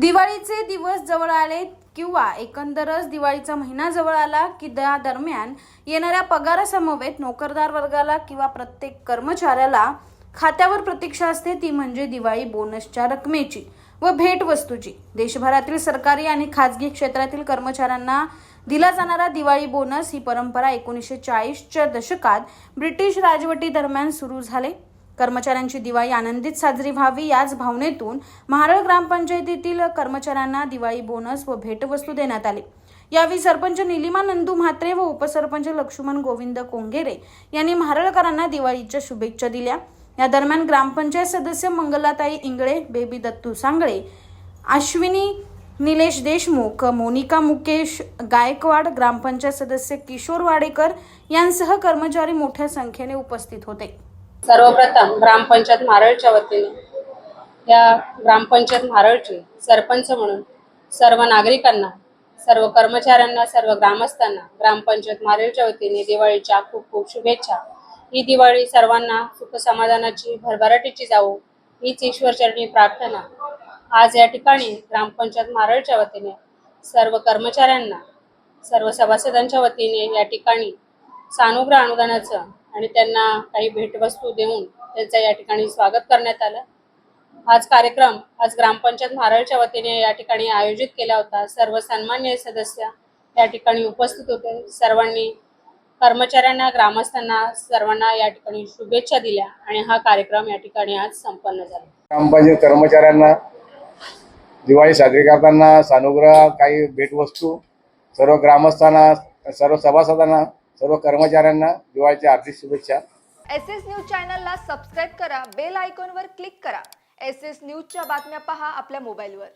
दिवाळीचे दिवस जवळ आले किंवा एकंदरच दिवाळीचा महिना जवळ आला की त्या दरम्यान येणाऱ्या पगारासमवेत नोकरदार वर्गाला किंवा प्रत्येक कर्मचाऱ्याला खात्यावर प्रतीक्षा असते ती म्हणजे दिवाळी बोनसच्या रकमेची व भेटवस्तूची. देशभरातील सरकारी आणि खाजगी क्षेत्रातील कर्मचाऱ्यांना दिला जाणारा दिवाळी बोनस ही परंपरा एकोणीसशे चाळीसच्या दशकात ब्रिटिश राजवटी दरम्यान सुरू झाले. कर्मचाऱ्यांची दिवाळी आनंदित साजरी व्हावी याच भावनेतून महाराळ ग्रामपंचायतीतील कर्मचाऱ्यांना दिवाळी बोनस व भेटवस्तू देण्यात आली. यावेळी सरपंच निलिमा नंदू म्हात्रे व उपसरपंच लक्ष्मण गोविंद कोंगेरे यांनी महारळकरांना दिवाळीच्या शुभेच्छा दिल्या. या दरम्यान ग्रामपंचायत सदस्य मंगलाताई इंगळे बेबी दत्तू सांगळे अश्विनी निलेश देशमुख मोनिका मुकेश गायकवाड ग्रामपंचायत सदस्य किशोर वाडेकर यांसह कर्मचारी मोठ्या संख्येने उपस्थित होते. सर्वप्रथम ग्रामपंचायत मारळच्या वतीने या ग्रामपंचायत मारळचे सरपंच म्हणून सर्व नागरिकांना सर्व कर्मचाऱ्यांना सर्व ग्रामस्थांना ग्रामपंचायत मारळच्या वतीने दिवाळीच्या खूप खूप शुभेच्छा. ही दिवाळी सर्वांना सुख समाधानाची भरभराटीची जावो हीच ईश्वरचरणी प्रार्थना. आज या ठिकाणी ग्रामपंचायत मारळच्या वतीने सर्व कर्मचाऱ्यांना सर्व सभासदांच्या वतीने या ठिकाणी सानुग्रह अनुदानाचं आणि त्यांना काही भेटवस्तू देऊन त्यांचं या ठिकाणी स्वागत करण्यात आलं. हाच कार्यक्रम आज ग्रामपंचायत मारळच्या वतीने या ठिकाणी आयोजित केला होता. सर्व सन्मान्य सदस्य या ठिकाणी उपस्थित होते. सर्वांनी कर्मचाऱ्यांना ग्रामस्थांना सर्वांना या ठिकाणी शुभेच्छा दिल्या आणि हा कार्यक्रम या ठिकाणी आज संपन्न झाला. ग्रामपंचायत कर्मचाऱ्यांना दिवाळी साजरी करताना सानुग्रह काही भेटवस्तू सर्व ग्रामस्थांना सर्व सभासदांना सर्व कर्मचाऱ्यांना दिवाळीच्या हार्दिक शुभेच्छा. एस एस न्यूज चॅनलला सबस्क्राईब करा बेल आयकॉनवर क्लिक करा. एस एस न्यूजच्या बातम्या पहा आपल्या मोबाईलवर.